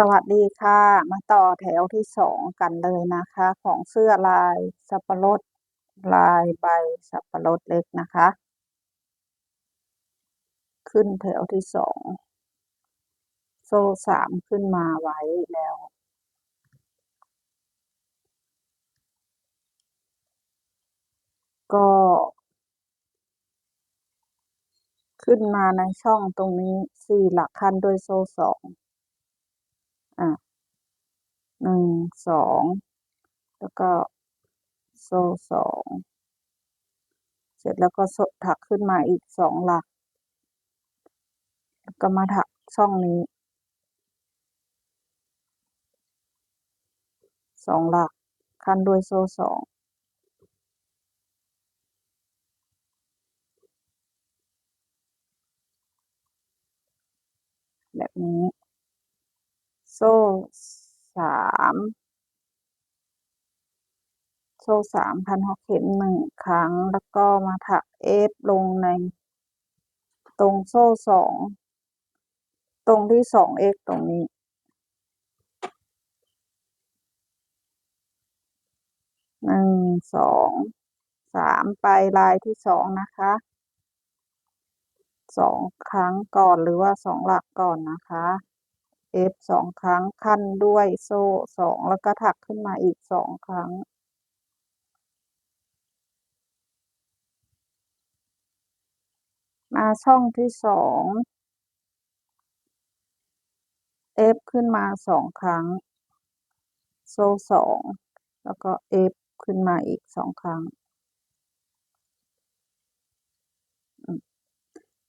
สวัสดีค่ะ มาต่อแถวที่สองกันเลยนะคะ ของเสื้อลายสับปะรดลายใบสับปะรดเล็กนะคะ ขึ้นแถวที่สองโซ่สามขึ้นมาไว้แล้ว ก็ขึ้นมาในช่องตรงนี้สี่หลักขั้นด้วยโซ่สอง อะหนึ่งสองแล้วก็โซ่สองเสร็จแล้วก็ถักขึ้นมาอีกสองหลัก แล้วก็มาถักช่องนี้สองหลักขั้นด้วยโซ่สองแบบนี้ โซ่สามโซ่สามพันหกเข็มหนึ่งครั้ง แล้วก็มาถักเอฟลงในตรงโซ่สอง ตรงที่สองเอ็กตรงนี้ หนึ่งสองสามไปลายที่สองนะคะสองครั้งก่อนหรือว่าสองหลักก่อนนะคะ ฟสองครั้งขั้นด้วยโซ่สองแล้วก็ถักขึ้นมาอีกสองครั้ง มาช่องที่สองเอฟขึ้นมาสองครั้ง โซ่สองแล้วก็เอฟขึ้นมาอีกสองครั้ง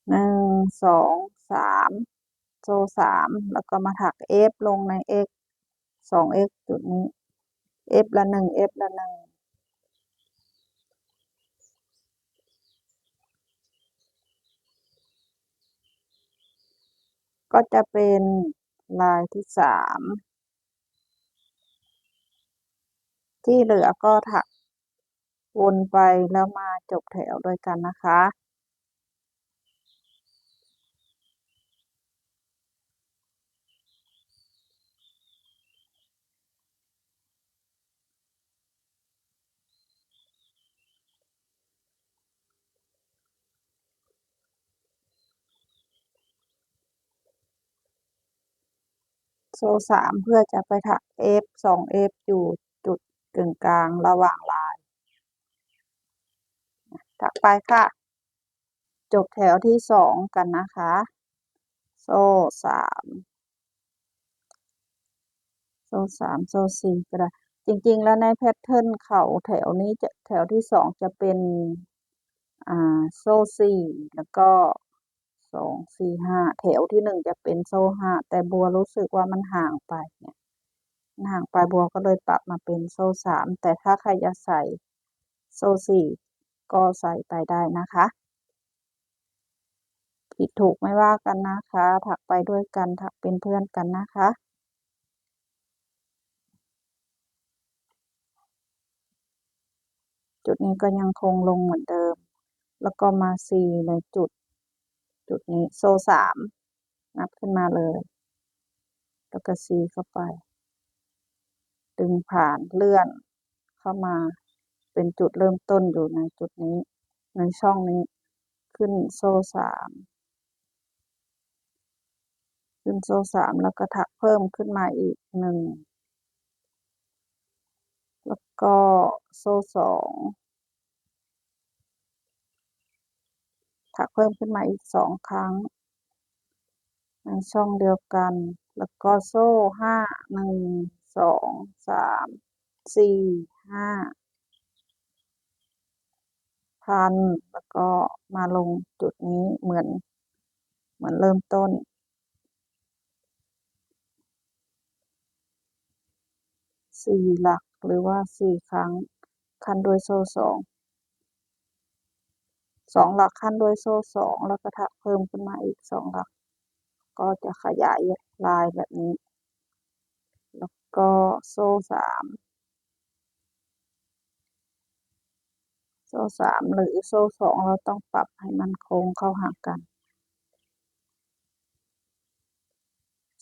หนึ่งสองสาม ซ่สามแล้วก็มาถักเอฟลงในเอ็กสองเอ็กจุดนี้เอฟละหนึ่งเอฟละหนึ่งก็จะเป็นลายที่สามที่เหลือก็ถักวนไปแล้วมาจบแถวด้วยกันนะคะ โซ่สามเพื่อจะไปถักเอฟสองเอฟอยู่จุดกึ่งกลางระหว่างลาย ถักไปค่ะ จบแถวที่สองกันนะคะ โซ่สามโซ่สามโซ่สี่ก็ได้ จริงๆ แล้วในแพทเทิร์นเขาแถวนี้จะแถวที่สองจะเป็น อ่า โซ่สี่แล้วก็ สองสี่ห้าแถวที่หนึ่งจะเป็นโซ่ห้าแต่บัวรู้สึกว่ามันห่างไปเนี่ยห่างไปบัวก็เลยปรับมาเป็นโซ่สามแต่ถ้าใครจะใส่โซ่สี่ก็ใส่ไปได้นะคะ ผิดถูกไม่ว่ากันนะคะ ถักไปด้วยกันถักเป็นเพื่อนกันนะคะจุดนี้ก็ยังคงลงเหมือนเดิม แล้วก็มาซีในจุด จุดนี้โซ่สามนับขึ้นมาเลย แล้วก็ซีเข้าไป ดึงผ่านเลื่อนเข้ามาเป็นจุดเริ่มต้นอยู่ในจุดนี้ ในช่องนี้ขึ้นโซ่สามขึ้นโซ่สามแล้วก็ถักเพิ่มขึ้นมาอีกหนึ่งแล้วก็โซ่สอง ถักเพิ่มขึ้นมาอีกสองครั้ง ในช่องเดียวกัน แล้วก็โซ่ห้าหนึ่งสองสามสี่ห้าพันแล้วก็มาลงจุดนี้เหมือน เหมือนเริ่มต้นสี่หลักหรือว่าสี่ครั้ง คันโดยโซ่สอง สองหลักคันด้วยโซ่สองแล้วก็ถักเพิ่มขึ้นมาอีกสองหลัก ก็จะขยายลายแบบนี้ แล้วก็โซ่สามโซ่สามหรือโซ่สองเราต้องปรับให้มันโค้งเข้าหากัน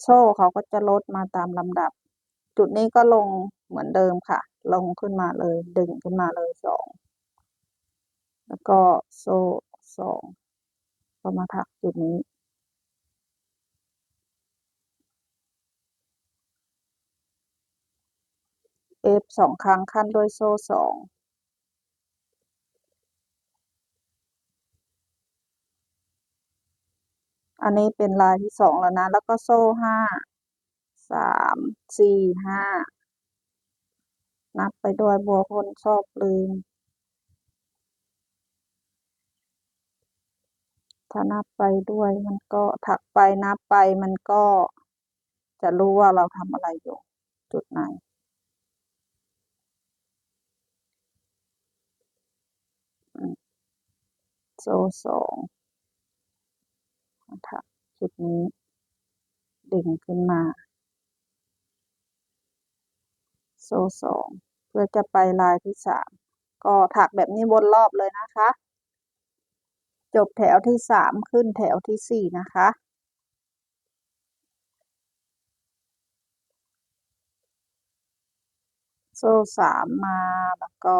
โซ่เขาก็จะลดมาตามลำดับ จุดนี้ก็ลงเหมือนเดิมค่ะ ลงขึ้นมาเลย ดึงขึ้นมาเลยสอง แล้วก็โซ่สองก็มาถักจุดนี้ เอฟสองครั้งขั้นด้วยโซ่สองอันนี้เป็นลายที่สองแล้วนะ แล้วก็โซ่ห้าสามสี่ห้านับไปด้วยบัวคนชอบลืม ถ้านับไปด้วยมันก็ถักไปนับไปมันก็จะรู้ว่าเราทำอะไรอยู่จุดไหน โซ่สองถักจุดนี้ดึงขึ้นมา โซ่สองเพื่อจะไปลายที่สามก็ถักแบบนี้วนรอบเลยนะคะ จบแถวที่สามขึ้นแถวที่สี่นะคะ โซ่สามมาแล้วก็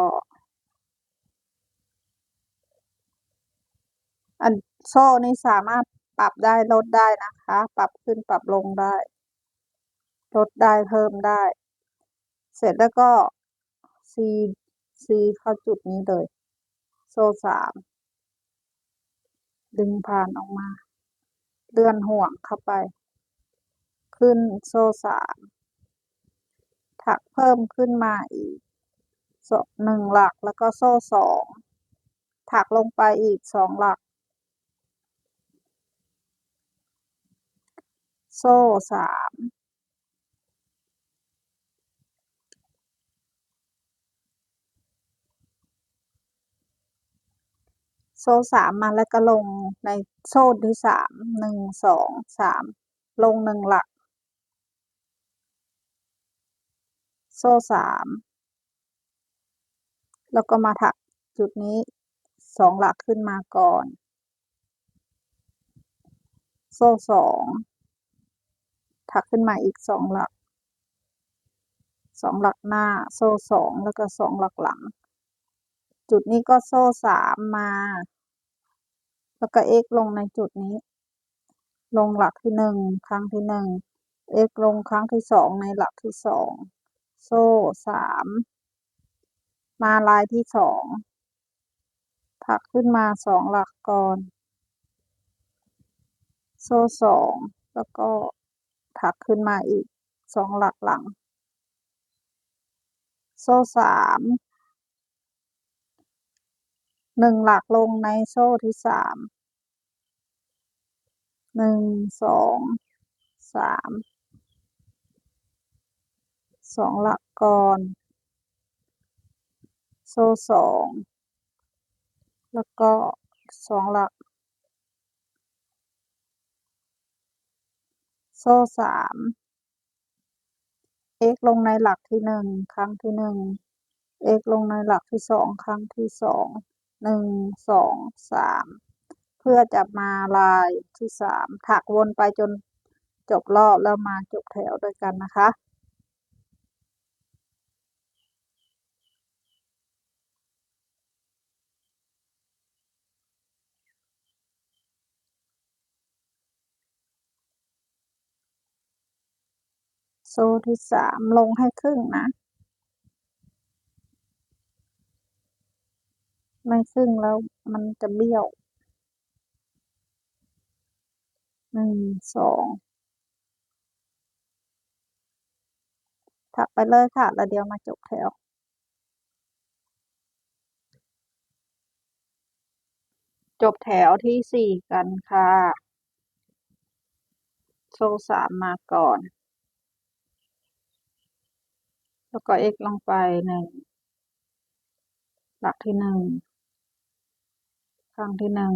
อันโซ่นี้สามารถปรับได้ลดได้นะคะ ปรับขึ้นปรับลงได้ ลดได้เพิ่มได้ เสร็จแล้วก็ซีซีเข้าจุดนี้เลย โซ่สาม ดึงผ่านออกมา เลื่อนห่วงเข้าไป ขึ้นโซ่สามถักเพิ่มขึ้นมาอีกหนึ่งหลักแล้วก็โซ่สองถักลงไปอีกสองหลัก โซ่สาม โซ่สามมาแล้วก็ลงในโซ่ที่สามหนึ่งสองสามลงหนึ่งหลัก โซ่สามแล้วก็มาถักจุดนี้สองหลักขึ้นมาก่อน โซ่สองถักขึ้นมาอีกสองหลักสองหลักหน้า โซ่สองแล้วก็สองหลักหลัง จุดนี้ก็โซ่สามมา แล้วก็เอ็กลงในจุดนี้ ลงหลักที่หนึ่งครั้งที่หนึ่งเอ็กลงครั้งที่สองในหลักที่สองโซ่สามมาลายที่สองถักขึ้นมาสองหลักก่อน โซ่สองแล้วก็ถักขึ้นมาอีกสองหลักหลัง โซ่สาม หนึ่งหลักลงในโซ่ที่สามหนึ่งสองสามสองหลักก่อน โซ่สองแล้วก็สองหลัก โซ่สามเอ็กลงในหลักที่หนึ่งครั้งที่หนึ่งเอ็กลงในหลักที่สองครั้งที่สอง หนึ่งสองสามเพื่อจะมาลายที่สามถักวนไปจนจบรอบแล้วมาจบแถวด้วยกันนะคะโซ่ที่สามลงให้ครึ่งนะ ไม่ครึ่งแล้วมันจะเบี้ยว หนึ่ง สองถักไปเลยค่ะ แล้วเดี๋ยวมาจบแถว จบแถวที่สี่กันค่ะ โซ่สามมาก่อน แล้วก็เอ็กลงไปหนึ่งหลักที่หนึ่ง ครั้งที่หนึ่ง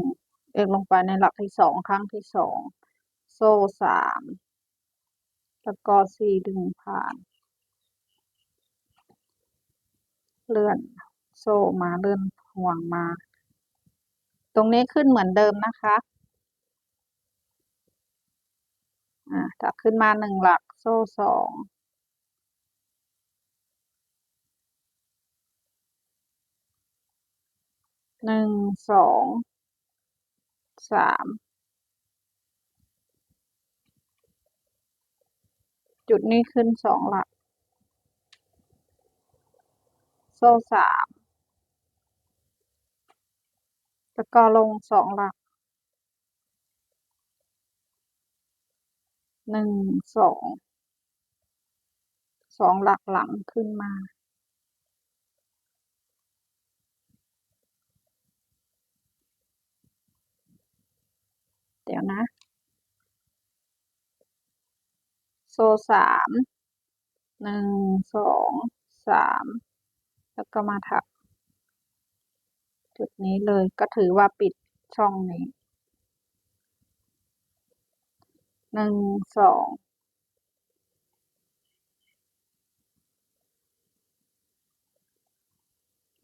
เอ็กลงไปในหลักที่สองครั้งที่สองโซ่สามแล้วก็สี่ดึงผ่าน เลื่อนโซ่มาเลื่อนห่วงมา ตรงนี้ขึ้นเหมือนเดิมนะคะอ่าถักขึ้นมาหนึ่งหลักโซ่สอง หนึ่งสองสามจุดนี้ขึ้นสองหลัก โซ่สามแล้วก็ลงสองหลักหนึ่งสองสองหลักหลังขึ้นมา ดี๋ยวนะ โซสามหนึ่งสองสามแล้วก็มาถัก จุดนี้เลยก็ถือว่าปิดช่องนี้หนึ่งสอง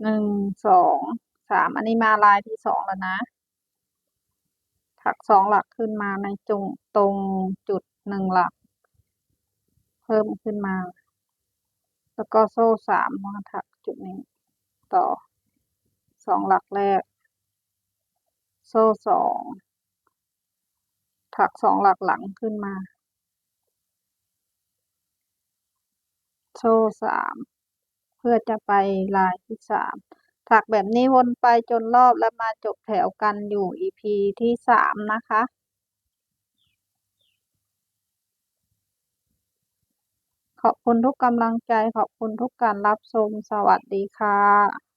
หนึ่งสองสามอันนี้มาลายที่สองแล้วนะ ถักสองหลักขึ้นมาในจงตรงจุดหนึ่งหลัก เพิ่มขึ้นมา แล้วก็โซ่สามมาถักจุดนี้ต่อสองหลักแรก โซ่สองถักสองหลักหลังขึ้นมา โซ่สามเพื่อจะไปลายที่สาม ถักแบบนี้วนไปจนรอบแล้วมาจบแถวกันอยู่ EP ที่สามนะคะ ขอบคุณทุกกำลังใจขอบคุณทุกการรับชมสวัสดีค่ะ